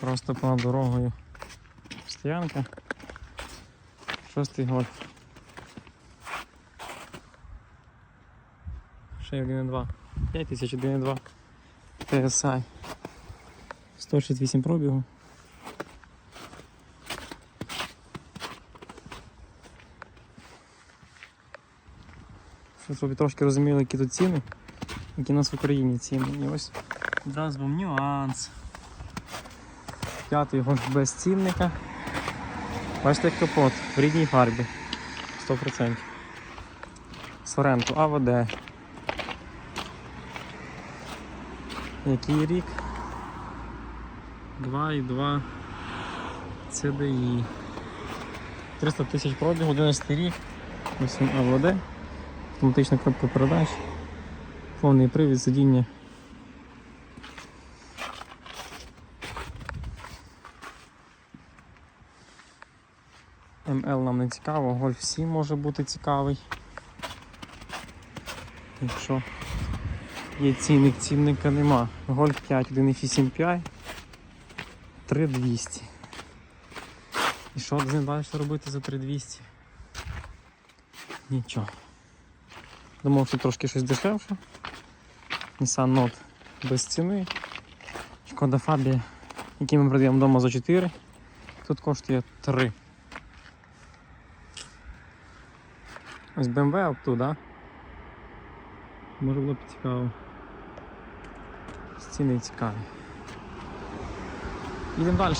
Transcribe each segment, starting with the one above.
Просто понад дорогою. Стоянка. Шостий гольф. Ще 1,2. 5000 1,2. TSI. 168 пробігу. Щоб ви трошки розуміли, які тут ціни, які у нас в Україні ціни. І ось одразу вам нюанс. П'ятий гольф без цінника. Бачите, як капот в рідній фарбі. 100%. Соренто АВД. Який рік? 2,2 CDI. 300 тисяч пробігу, 11 рік. Ось він АВД. Автоматична коробка передач. Повний привід сидіння. МЛ нам не цікаво, Гольф 7 може бути цікавий. Якщо є цінник, цінника нема. Гольф 5, 1,8 Pi, 3200. І що з ним далі робити за 3200? Нічого. Думав, що трошки щось дешевше. Nissan Note без ціни. Шкода Фабія, який ми продаємо вдома за 4. Тут коштує 3. Ось BMW опту, да? Може було б цікаво. Ціни цікаві. Їдемо далі.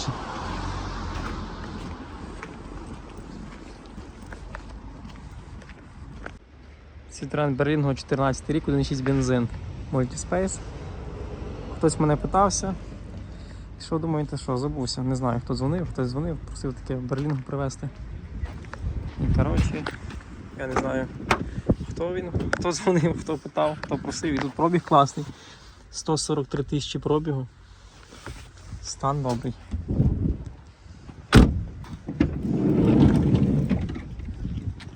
Citroen Berlingo 14 рік, 1.6 бензин. Multispace. Хтось мене питався. Що думаєте, що забувся? Не знаю, хто дзвонив, хтось дзвонив, просив таке Берлінгу привезти. І коротше, я не знаю, хто він, хто дзвонив, хто питав, хто просив. І тут пробіг класний. 143 тисячі пробігу. Стан добрий.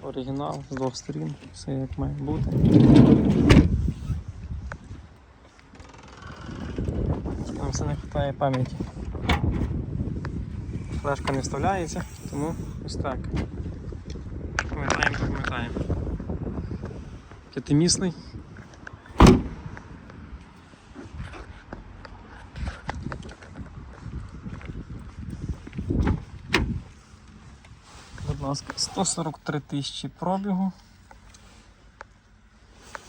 Оригінал з двох сторін, все як має бути. Нам все не вистачає пам'яті. Флешка не вставляється, тому ось так. Пам'ятаємо. П'ятимісний. Будь ласка, 143 тисячі пробігу.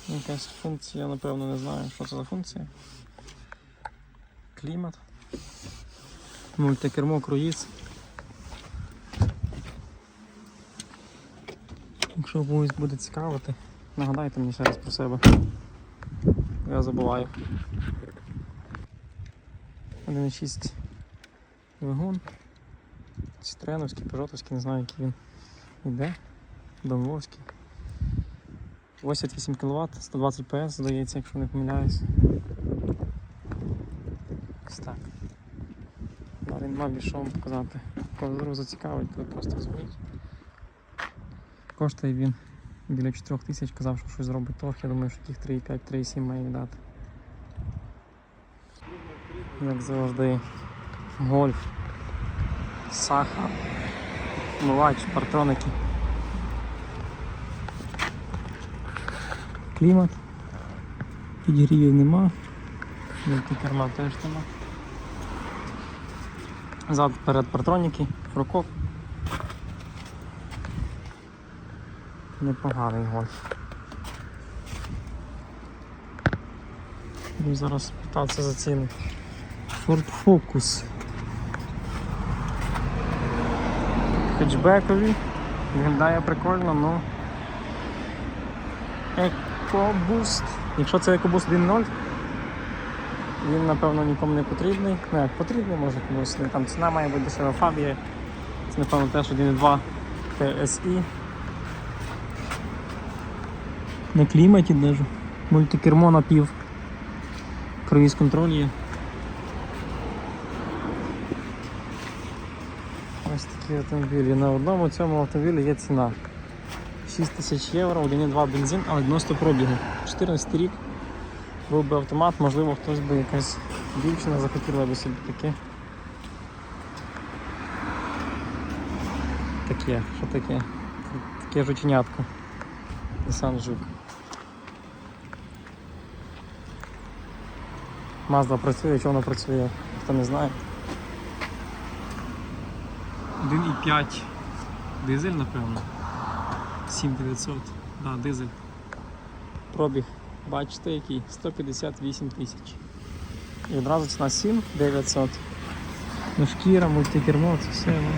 Якась функція, напевно, не знаю, що це за функція. Клімат. Мультикермо круїз. Якщо комусь буде цікавити, нагадайте мені ще раз про себе. Я забуваю. 1.6 двигун. Цитреновський, Пежотовський, не знаю, який він іде. Домовський. 88 кВт, 120 PS, здається, якщо не помиляюсь. Ось так. Далі нема більше вам показати. Кого зацікавить, то просто дзвоніть. Коштує він біля 4 тисяч, казав, що щось зробить торг. Я думаю, що тих 3,5, 3,7 має віддати. Як завжди, гольф, сахар, вмивач, партроники. Клімат. Підігрівів нема. Мультикерма теж нема. Зад перед партроніки, фрукоп. Непоганий гольф. Буду зараз питатися за ціни. Ford Focus. Хетчбекові. Виглядає прикольно, ну. EcoBoost. Якщо це EcoBoost 1.0, він напевно нікому не потрібний. Ну як потрібний, може комусь. Там ціна має бути дешева Фабія. Це напевно теж 1.2 TSI на кліматі навіть. Мультикермо напів. Круїз контроль є. Ось такі автомобілі. На одному цьому автомобілі є ціна. 6 тисяч євро, 1,2 бензин, але 90 пробігів. 14 рік був би автомат, можливо хтось би якась дівчина захотіла би собі таке. Таке, що таке? Таке жученятко. Nissan Жук. Mazda працює, чого вона працює, хто не знає. 1,5 дизель, напевно. 7900. Да, дизель. Пробіг, бачите, який? 158 тисяч. І одразу ціна 7900. Ну шкіра, мультикермо, це все. Ну.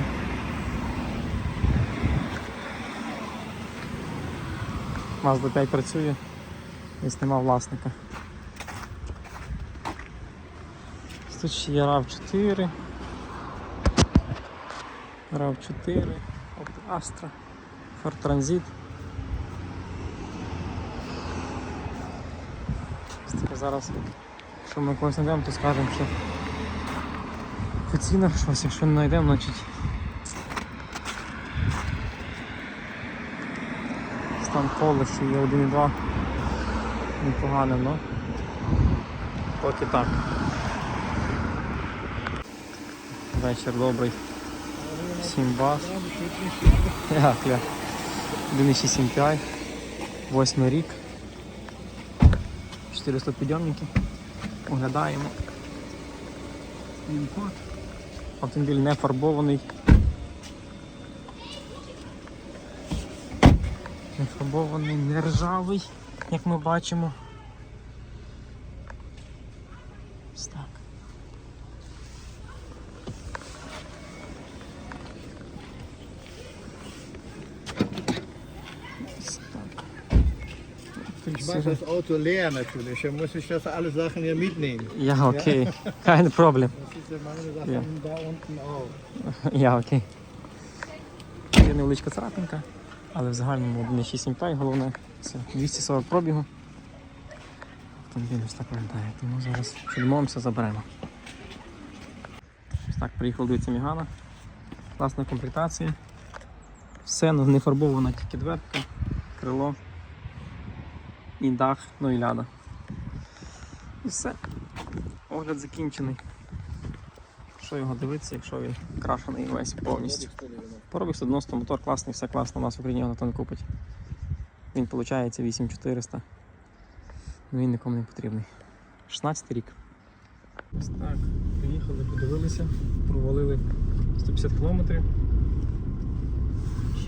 Mazda 5 працює, десь нема власника. Ще є RAV 4. RAV 4, Opel Astra, Ford Transit. Зараз, якщо ми когось знайдемо, то скажемо, що офіційно щось, якщо не знайдемо, значить стан поле, що є 1,2 непогане, але поки так. Вечір добрий. 7 бас. Я, кля. 1,6 MPI. 8 рік. 400 підйомники. Оглядаємо. Автомобіль не фарбований. Не фарбований, не ржавий, як ми бачимо. Ось так. Ось так. Mache das Auto leer natürlich. Dann muss ich das alle Sachen hier mitnehmen. Ja, окей. Kein Problem. Das ist ja meine Sachen Ja. da unten auch. Я окей. Є невеличка царапинка, але в загальному 1,6 MPI, головне це 240 пробігу. Автомобіль ось так виглядає. Тому зараз відмовимося, заберемо. Ось так приїхав дивиться Мігана. Класна комплектація. Все не фарбована, тільки дверка, крило і дах, ну і ляда. І все. Огляд закінчений. Що його дивитися, якщо він крашений весь повністю. Пробіг 190 мотор класний, все класно, у нас в Україні його ніхто не купить. Він виходить 8400. Ну він нікому не потрібний. 16 рік. Ось так. Приїхали, подивилися, провалили 150 кілометрів.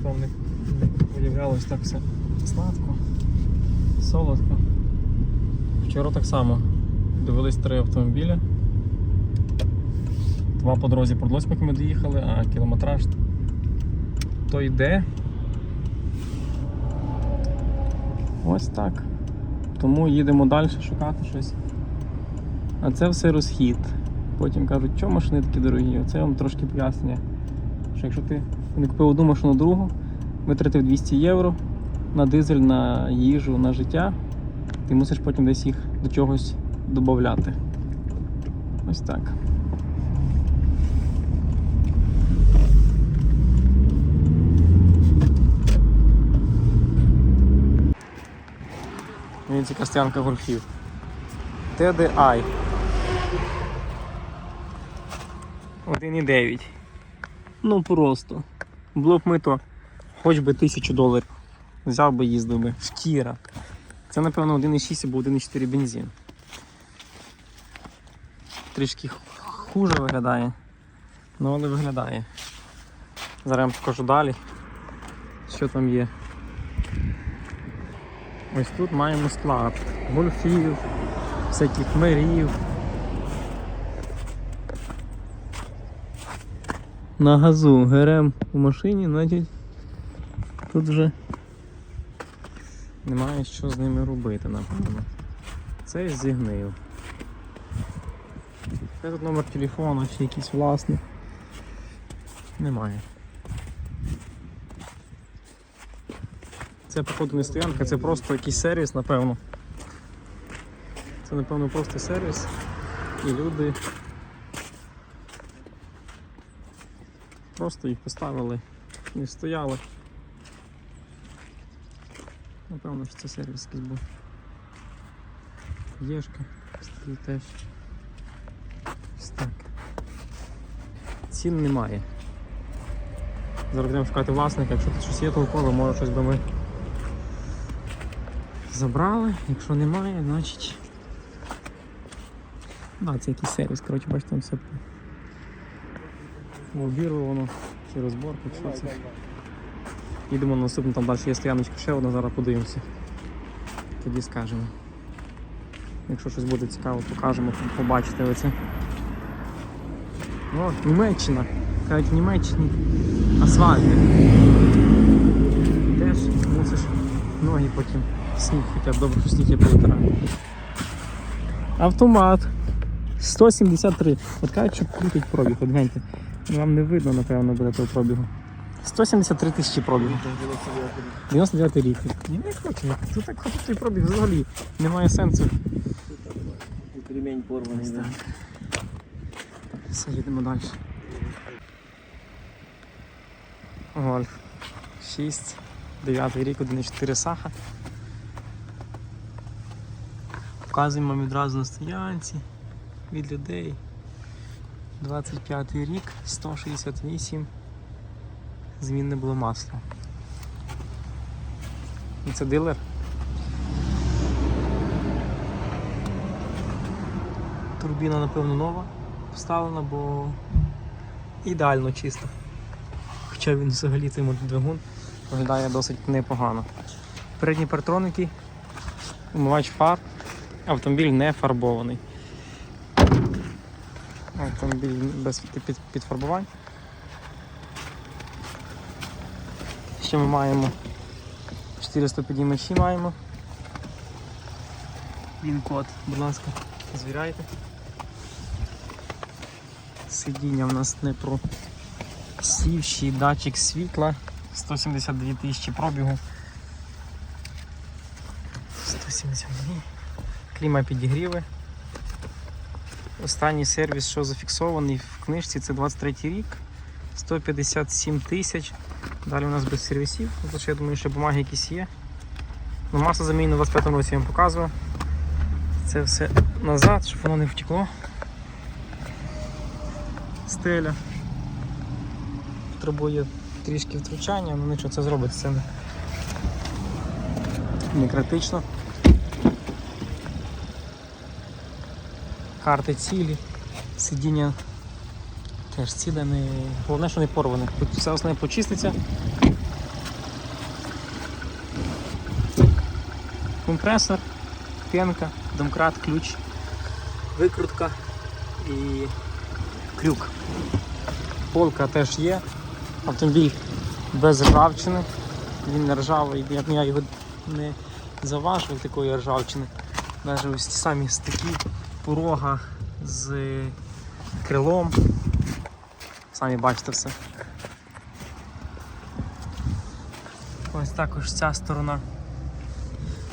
Не, не виявлялось так все сладко, солодко. Вчора так само. Дивились три автомобіля. Два по дорозі продалось, поки ми доїхали, а кілометраж то йде. Ось так. Тому їдемо далі шукати щось. А це все розхід. Потім кажуть, що машини такі дорогі. Оце вам трошки пояснює. Що якщо ти не купив одну машину другу, витратив 200 євро на дизель, на їжу, на життя, ти мусиш потім десь їх до чогось додати. Ось так. Дивіться, костянка гольфів. TDI. 1,9. Ну просто. Було б мито хоч би тисячу доларів. Взяв би їздив би. Шкіра. Це напевно 1,6 або 1,4 бензин. Трішки хуже виглядає. Ну але виглядає. Зараз я вам покажу далі. Що там є. Ось тут маємо склад гольфів, всяких мерів. На газу ГРМ у машині, значить тут вже немає що з ними робити, напевно. Це зігнив. Це тут номер телефону чи якийсь власний. Немає. Це походу не стоянка, це просто якийсь сервіс, напевно. Це напевно просто сервіс. І люди просто їх поставили і стояли. Напевно, що це сервіс якийсь був. Єшка стоїть теж. Ось так. Цін немає. Зараз будемо шукати власника, якщо тут щось є толкове, може щось би ми забрали. Якщо немає, значить. А, це якийсь сервіс, коротше, бачите, там все обірвано, чи розборка, чи що це. Їдемо на наступну, там далі є стояночка ще одна, зараз подивимося. Тоді скажемо. Якщо щось буде цікаво, покажемо, побачите ви це. О, Німеччина. Кажуть, в Німеччині асфальт. Теж мусиш ноги потім сніг, хоча б добре, що сніг є повитирає. Автомат. 173. От кажуть, що крутить пробіг. От гляньте. Вам не видно, напевно, буде того пробігу. 173 тисячі пробігу. 99 рік. Ні, не хочу. Тут так хотіти пробіг взагалі. Немає сенсу. Ремень порваний. да. Все, їдемо далі. Гольф. 6, 9 рік, 1,4 саха. Вказуємо відразу на стоянці від людей. 25 рік, 168. Змінне було масло. І це дилер. Турбіна, напевно, нова поставлена, бо ідеально чисто. Хоча він взагалі цей двигун виглядає досить непогано. Передні партроники, умивач фар, автомобіль не фарбований. Автомобіль без під, підфарбувань. Ще ми маємо 400 підіймачі маємо. Він код, будь ласка, звіряйте. Сидіння в нас не про сівший датчик світла 172 тисячі пробігу. 172. Кліма підігріви. Останній сервіс, що зафіксований в книжці, це 23 рік. 157 тисяч. Далі у нас без сервісів. Тож я думаю, що бумаги якісь є. Ну, масло замінено в 25 році я вам показував. Це все назад, щоб воно не втекло. Стеля. Потребує трішки втручання, ну нічого, це зробить це не критично. Карти цілі, сидіння теж ціле, не... головне, що не порване. Тут все основне почиститься. Компресор, пенка, домкрат, ключ, викрутка і крюк. Полка теж є. Автомобіль без ржавчини. Він не ржавий, я, його не заважив такої ржавчини. Навіть ось ті самі стики, порога з крилом. Самі бачите все. Ось також ця сторона.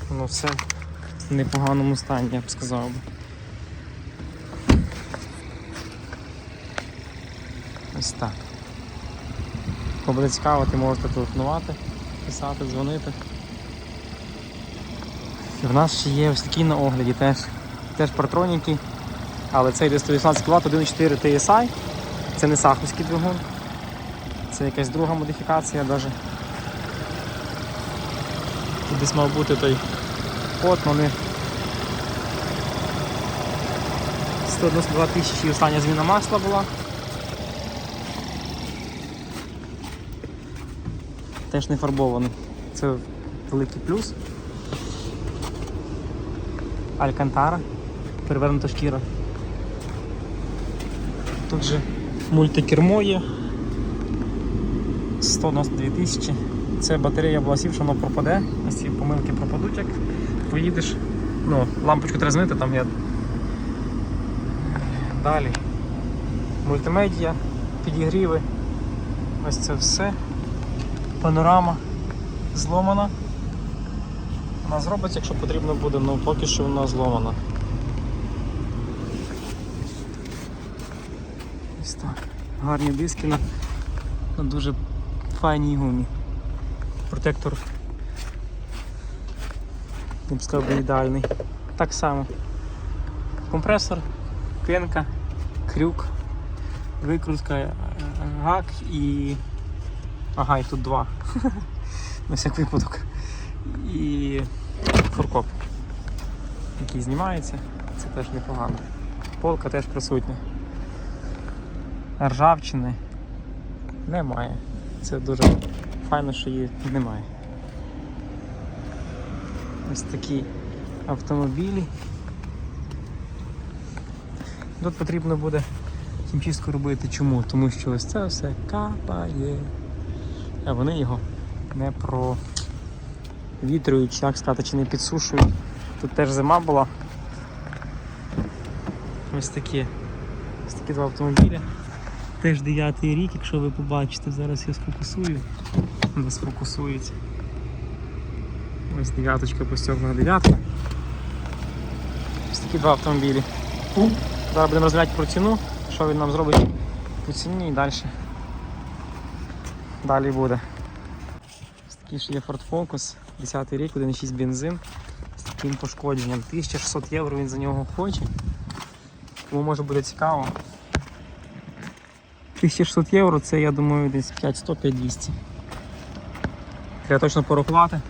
Воно все в непоганому стані, я б сказав би. Ось так. Кому буде цікаво, ти можете телефонувати, писати, дзвонити. І в нас ще є ось такі на огляді теж, теж партроніки, але це йде 118 кВт 1.4 TSI. Це не саховський двигун. Це якась друга модифікація навіть. Тут десь мав бути той код, але не 192 тисячі остання зміна масла була. Теж не фарбований. Це великий плюс. Алькантара, перевернута шкіра. Тут же мультикермо є. 192 тисячі. Це батарея була що воно пропаде. Ось ці помилки пропадуть, як поїдеш. Ну, лампочку треба змити, там є. Далі. Мультимедіа, підігріви. Ось це все. Панорама зломана. Вона зробиться, якщо потрібно буде, але поки що вона зломана. Ось так. Гарні диски на, на дуже файній гумі. Протектор я б сказав ідеальний. Так само. Компресор, пенка, крюк, викрутка, е, гак і Ага, і тут два. На всяк випадок. І фуркоп, який знімається. Це теж непогано. Полка теж присутня. Ржавчини немає. Це дуже файно, що її немає. Ось такі автомобілі. Тут потрібно буде хімчистку робити. Чому? Тому що ось це все капає. А вони його не провітрюють, як сказати, чи не підсушують. Тут теж зима була. Ось такі. Ось такі два автомобілі. Теж 9 рік, якщо ви побачите, зараз я сфокусую. Не сфокусується. Ось дев'яточка постьогнена дев'ятка. Ось такі два автомобілі. Зараз будемо розглядати про ціну, що він нам зробить по ціні і далі. Далі буде. Ось такий ще є Ford Focus, 10 рік, 1,6 бензин з таким пошкодженням. 1600 євро він за нього хоче. Тому може буде цікаво. 1600 євро це, я думаю, десь 500-5200. Треба точно порахувати.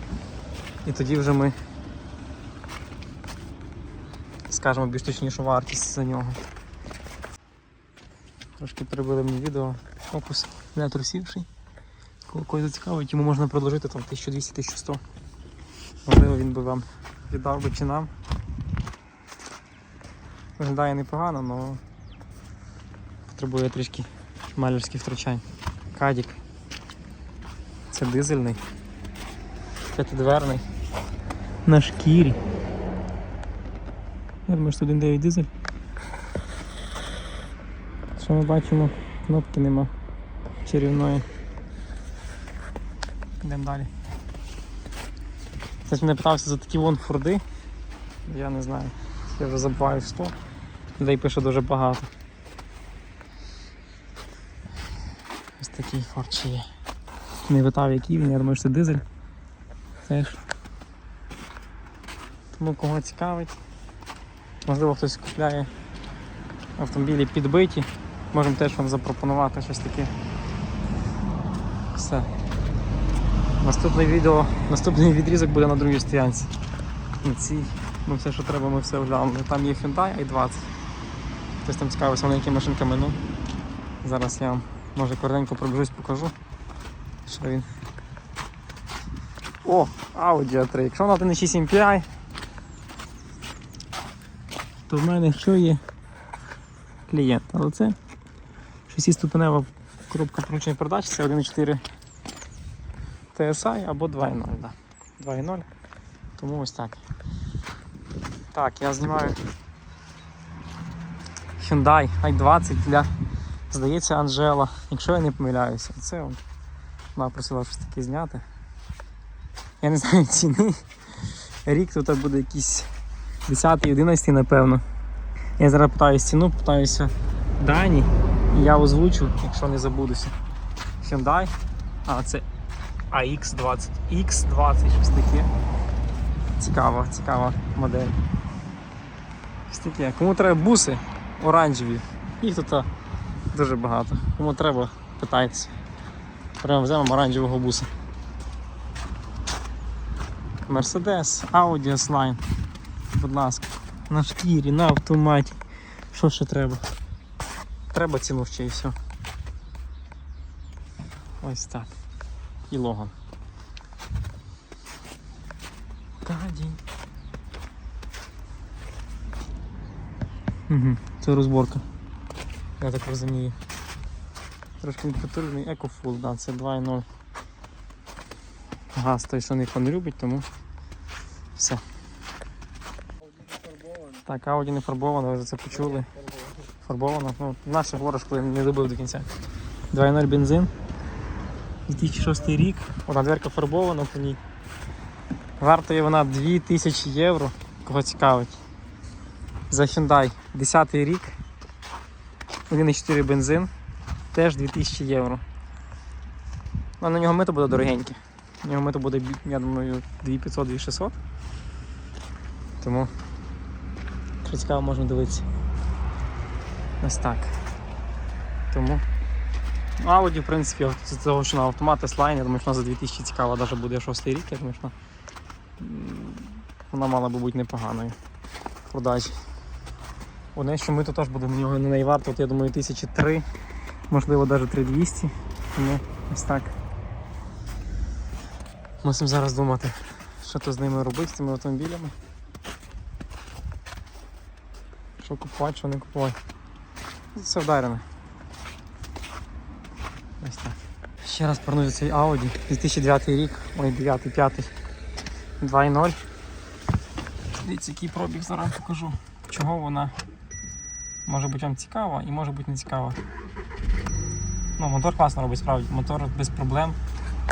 І тоді вже ми скажемо більш точнішу вартість за нього. Трошки перебили мені відео. Фокус не трусівший. Кого когось зацікавить, йому можна предложити там 1200-1100. Можливо, він би вам віддав би чи нам. Виглядає непогано, але потребує трішки малярських втрачань. Кадік. Це дизельний. П'ятидверний. На шкірі. Я думаю, що 1.9 дизель. Що ми бачимо? Кнопки нема чарівної. Йдемо далі. Хтось мене питався за такі вон форди. Я не знаю. Я вже забуваю що. Людей пише дуже багато. Такий форд ще є. Не питав який він, я думаю, що це дизель. Теж. Тому кого цікавить. Можливо хтось купляє автомобілі підбиті. Можемо теж вам запропонувати щось таке. Все. Наступне відео, наступний відрізок буде на другій стоянці. На цій, ну все, що треба, ми все оглянули. Там є Hyundai i20. Хтось там цікавився маленькими машинками, ну. Зараз я вам може коротенько пробіжусь, покажу. Що він. О, Audi A3. Якщо вона 1.6 MPI, то в мене що є клієнт. Але це 6-ступенева коробка прочної передач, це 1.4 TSI або 2.0. Да. 2.0. Тому ось так. Так, я знімаю Hyundai i20 для, здається, Анжела. Якщо я не помиляюся, це он. Вона просила щось таке зняти. Я не знаю ціни. Рік тут буде якийсь 10-11, напевно. Я зараз питаюся ціну, питаюся дані, і я озвучу, якщо не забудуся. Hyundai, а це AX20, X20, щось таке. Цікава, цікава модель. Щось таке. Кому треба буси оранжеві, їх тут дуже багато. Кому треба, питайтеся. Прямо взяємо оранжевого буса. Mercedes, Audi S-Line. Будь ласка, на шкірі, на автоматі. Що ще треба? Треба ціну ще і все. Ось так. І логан. Кадінь. Угу, це розборка. Я так розумію. Трошки підпотужний EcoFull, да, це 2.0. Газ той, що ніхто не любить, тому все. Так, Audi не фарбована, ви вже це почули. Фарбована. Ну, наше говориш, коли не добив до кінця. 2.0 бензин. 2006 рік. Одна дверка фарбована по ній. Вартує вона 2000 євро. Кого цікавить. За Hyundai 10 рік. 1,4 бензин. Теж 2000 євро. Ну, на нього мито буде дорогеньке. На нього мито буде, я думаю, 2500-2600. Тому, якщо цікаво, можна дивитися. Ось так. Тому Audi, в принципі, з того, що на автомат S-Line, я думаю, що вона за 2000 цікава навіть буде шостий рік, я думаю, що вона мала би бути непоганою в продажі. Одне, що ми тут теж будемо на нього на неї варто, от, я думаю, тисячі три, можливо, навіть 3200. Тому ось так. Мусимо зараз думати, що то з ними робити, з цими автомобілями. Що купувати, що не купувати. Все вдарене. Ось так. Ще раз повернуся цей Audi. 2009 рік, ой, 9, 5, 2.0. Дивіться, який пробіг зараз покажу. Чого вона може бути вам цікава і може бути не цікава. Ну, мотор класно робить справді. Мотор без проблем,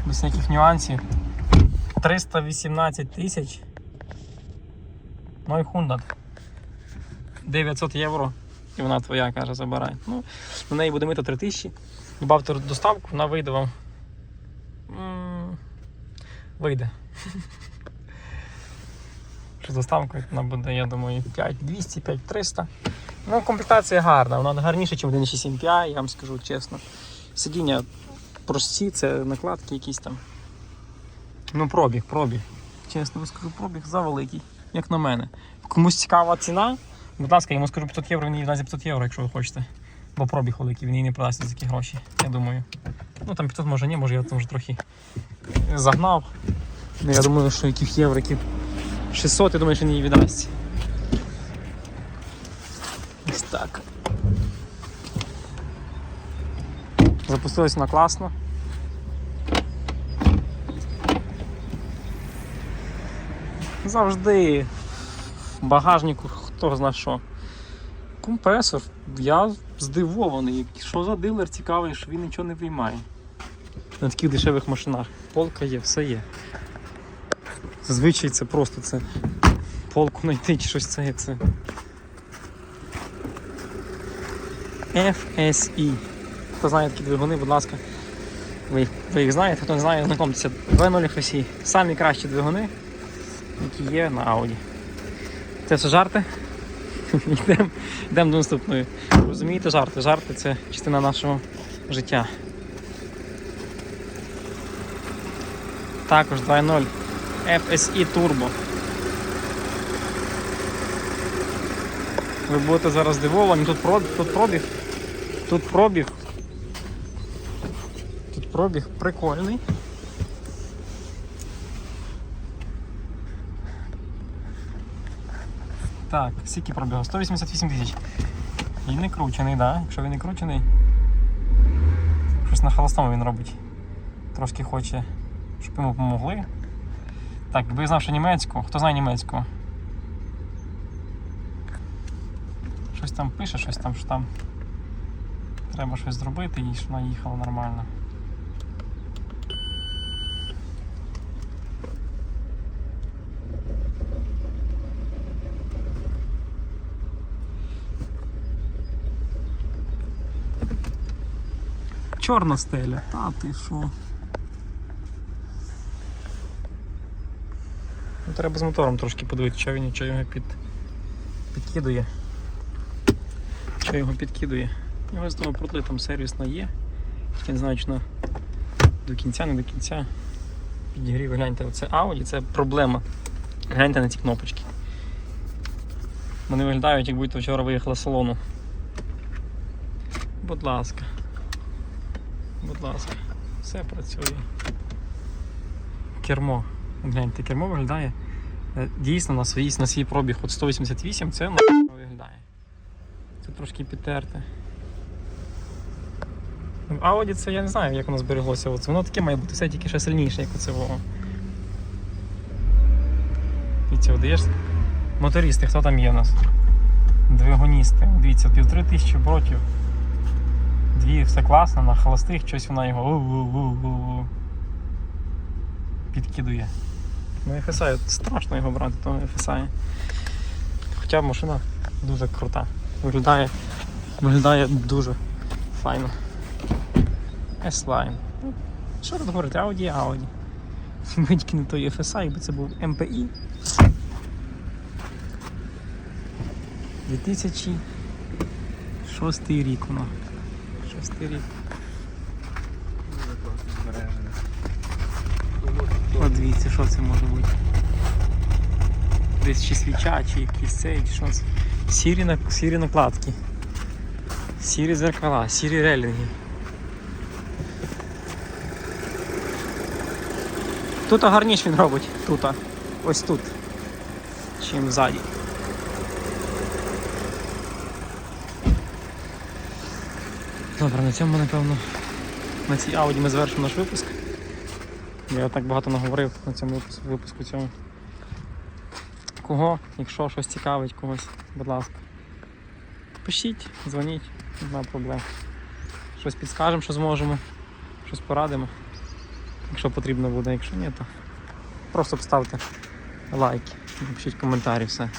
без ніяких нюансів. 318 тисяч. Ну і Honda. 900 євро. І вона твоя, каже, забирай. Ну, на неї буде мито 3000. Добавте доставку, вона вийде вам. Вийде. З доставкою вона буде, я думаю, 5200, 5300. Ну, комплектація гарна, вона гарніша, ніж 1.6 MPI, я вам скажу чесно. Сидіння прості, це накладки якісь там. Ну, пробіг, пробіг. Чесно скажу, пробіг завеликий, як на мене. Комусь цікава ціна, будь ласка, я йому скажу 500 євро, він її дасть за 500 євро, якщо ви хочете. Бо пробіг великий, він її не продасть за такі гроші, я думаю. Ну там 500 може ні, може я там вже трохи загнав. Ну, я думаю, що яких євриків 600, я думаю, що він її віддасть. Так. Запустилась вона класно. Завжди в багажнику хто зна що. Компресор, я здивований. Що за дилер цікавий, що він нічого не виймає. На таких дешевих машинах. Полка є, все є. Зазвичай це просто це полку знайти чи щось це. це. FSE. Хто знає такі двигуни, будь ласка. Ви, їх- ви їх знаєте, хто не знає, знайомтеся. 2.0 FSE. Самі кращі двигуни, які є на Audi. Це все жарти. Йдемо йдемо до наступної. Розумієте, жарти. Жарти це частина нашого життя. Також 2.0 FSE Turbo. Ви будете зараз здивовані, тут тут пробіг. Тут пробіг. Тут пробіг прикольний. Так, скільки пробігу? 188 тисяч. І не кручений, так? Да? Якщо він не кручений. Щось на холостому він робить. Трошки хоче, щоб йому допомогли. Так, якби я знав, що німецьку. Хто знає німецьку? Щось там пише, щось там, що там. Треба щось зробити і щоб вона їхала нормально. Чорна стеля. Та ти що? Ну, треба з мотором трошки подивитися, що він що його під... підкидує. Що його підкидує. Його з того протли там сервісна є. Я не знаю, чи на до кінця, не до кінця. Підігрів, гляньте, оце Audi, це проблема. Гляньте на ці кнопочки. Вони виглядають, як будь-то вчора виїхала з салону. Будь ласка. Будь ласка, все працює. Кермо. Гляньте, кермо виглядає е, дійсно на свій, на свій пробіг от 188 це виглядає. Це трошки підтерте. Audi це я не знаю, як воно збереглося. Оце воно таке має бути все тільки ще сильніше, як оце воно. Дивіться, от даєш мотористи, хто там є у нас? Двигуністи. Дивіться, півтори тисячі оборотів. Дві все класно, на холостих щось вона його у-у-у-у-у підкидує. Ну FSI, страшно його брати, того FSI. Хоча машина дуже крута. Виглядає, виглядає дуже файно. S-Line. Ну, Що тут говорити? Audi Audi. Якби тільки не той FSI, якби це був MPI. 2006 рік воно. Шостий рік. От дивіться, що це може бути. Десь чи свіча, чи якийсь цей, чи це. Сірі, на... сірі накладки. Сірі зеркала, сірі релінги. Тут гарніш він робить. Тут. Ось тут. Чим ззаді. Добре, на цьому, напевно, на цій ауді ми завершимо наш випуск. Я так багато наговорив на цьому випуску, випуску цьому. Кого, якщо щось цікавить когось, будь ласка. Пишіть, дзвоніть, немає проблем. Щось підскажемо, що зможемо, щось порадимо. Якщо потрібно буде, якщо ні, то просто поставте лайки, напишіть коментарі, все.